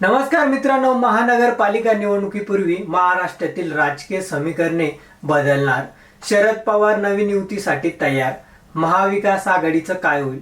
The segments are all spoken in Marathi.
नमस्कार मित्रांनो महानगरपालिका निवडणुकीपूर्वी महाराष्ट्रातील राजकीय समीकरणे बदलणार. शरद पवार नवीन युतीसाठी तयार. महाविकास आघाडीचं काय होईल?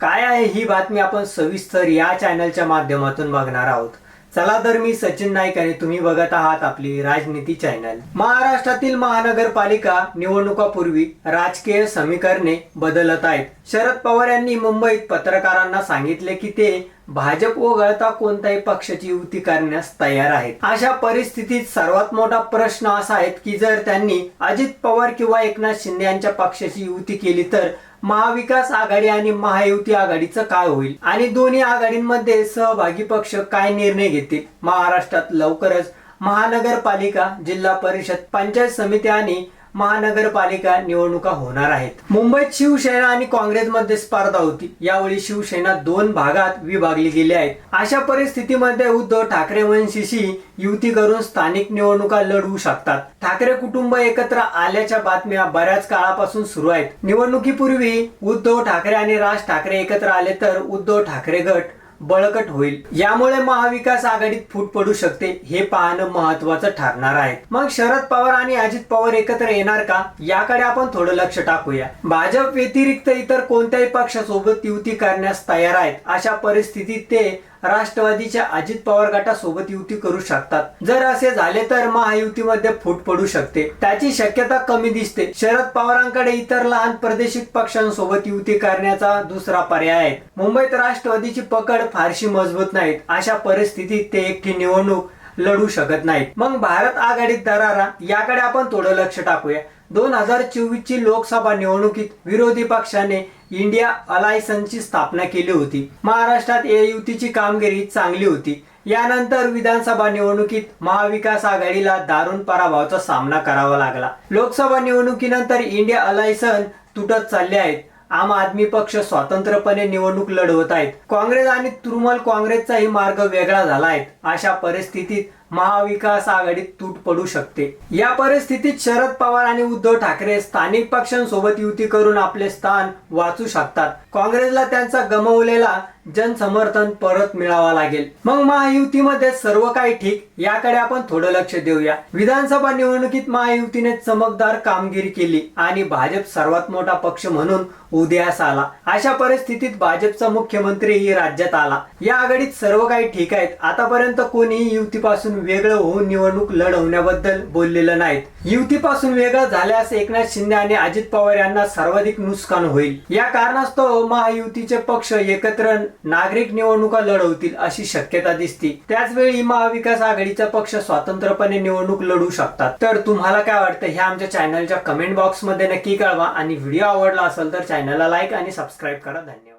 काय आहे ही बातमी आपण सविस्तर या चॅनलच्या माध्यमातून बघणार आहोत. चला तर मी सचिन नाईक आणि तुम्ही बघत आहात आपली राजनीती चॅनल. महाराष्ट्रातील महानगरपालिका निवडणुकापूर्वी राजकीय समीकरणे बदलत आहेत. शरद पवार यांनी मुंबईत पत्रकारांना सांगितले की ते भाजप वगळता कोणत्याही पक्षाची युती करण्यास तयार आहेत. अशा परिस्थितीत सर्वात मोठा प्रश्न असा आहे की जर त्यांनी अजित पवार किंवा एकनाथ शिंदे यांच्या पक्षाची युती केली तर महाविकास आघाडी आणि महायुती आघाडीचं काय होईल? आणि दोन्ही आघाडींमध्ये सहभागी पक्ष काय निर्णय घेतील? महाराष्ट्रात लवकरच महानगरपालिका जिल्हा परिषद पंचायत समिती आणि महानगरपालिका निवडणुका होणार आहेत. मुंबईत शिवसेना आणि काँग्रेसमध्ये स्पर्धा होती. यावेळी शिवसेना दोन भागात विभागली गेली आहे अशा परिस्थितीमध्ये उद्धव ठाकरे वंशीशी युती करून स्थानिक निवडणुका लढवू शकतात. ठाकरे कुटुंब एकत्र आल्याच्या बातम्या बऱ्याच काळापासून सुरू आहेत. निवडणुकीपूर्वी उद्धव ठाकरे आणि राज ठाकरे एकत्र आले तर उद्धव ठाकरे गट बळकट होईल. यामुळे महाविकास आघाडीत फूट पडू शकते हे पाहणं महत्वाचं ठरणार आहे. मग शरद पवार आणि अजित पवार एकत्र येणार का? याकडे आपण थोडं लक्ष टाकूया. भाजप व्यतिरिक्त इतर कोणत्याही पक्षासोबत युती करण्यास तयार आहेत अशा परिस्थितीत ते राष्ट्रवादीच्या अजित पवार गटासोबत युती करू शकतात. जर असे झाले तर महायुतीमध्ये फूट पडू शकते. त्याची शक्यता कमी दिसते. शरद पवारांकडे इतर लहान प्रादेशिक पक्षांसोबत युती करण्याचा दुसरा पर्याय आहे. मुंबईत राष्ट्रवादीची पकड फारशी मजबूत नाहीत. अशा परिस्थितीत ते एकटी निवडणूक लढू शकत नाहीत. मग भारत आघाडीत दरारा याकडे आपण थोडं लक्ष टाकूया. दोन हजार चोवीस ची लोकसभा निवडणुकीत विरोधी पक्षाने इंडिया अलायसनची स्थापना केली होती. महाराष्ट्रात या युतीची कामगिरी चांगली होती. यानंतर विधानसभा निवडणुकीत महाविकास आघाडीला दारुण पराभवाचा सामना करावा लागला. लोकसभा निवडणुकीनंतर इंडिया अलायसन तुटत चालले आहेत. आम आदमी पक्ष स्वतंत्रपणे निवडणूक लढवत आहेत. काँग्रेस आणि तृणमूल काँग्रेसचाही मार्ग वेगळा झाला आहे. अशा परिस्थितीत महाविकास आघाडीत तूट पडू शकते. या परिस्थितीत शरद पवार आणि उद्धव ठाकरे स्थानिक पक्षांसोबत युती करून आपले स्थान वाचू शकतात. काँग्रेसला त्यांचा गमावलेला जनसमर्थन परत मिळावा लागेल. मग महायुतीमध्ये सर्व काही ठीक याकडे आपण थोडं लक्ष देऊया. विधानसभा निवडणुकीत महायुतीने चमकदार कामगिरी केली आणि भाजप सर्वात मोठा पक्ष म्हणून उदयास आला. अशा परिस्थितीत भाजपचा मुख्यमंत्रीही राज्यात आला. या आघाडीत सर्व काही ठीक आहेत. आतापर्यंत कोणीही युतीपासून वेगळं होऊन निवडणूक लढवण्याबद्दल बोललेलं नाहीत. युतीपासून वेगळं झाल्यास एकनाथ शिंदे आणि अजित पवार यांना सर्वाधिक नुकसान होईल. या कारणास्तव महायुतीचे पक्ष एकत्र नागरिक निवडणुका लढवतील अशी शक्यता दिसते. त्याच वेळी महाविकास आघाडीचा पक्ष स्वतंत्रपणे निवडणूक लढू शकतात. तर तुम्हाला काय वाटतं? हे आमच्या चॅनलच्या कमेंट बॉक्समध्ये नक्की कळवा. आणि व्हिडिओ आवडला असेल तर चॅनलला लाईक आणि सबस्क्राईब करा. धन्यवाद.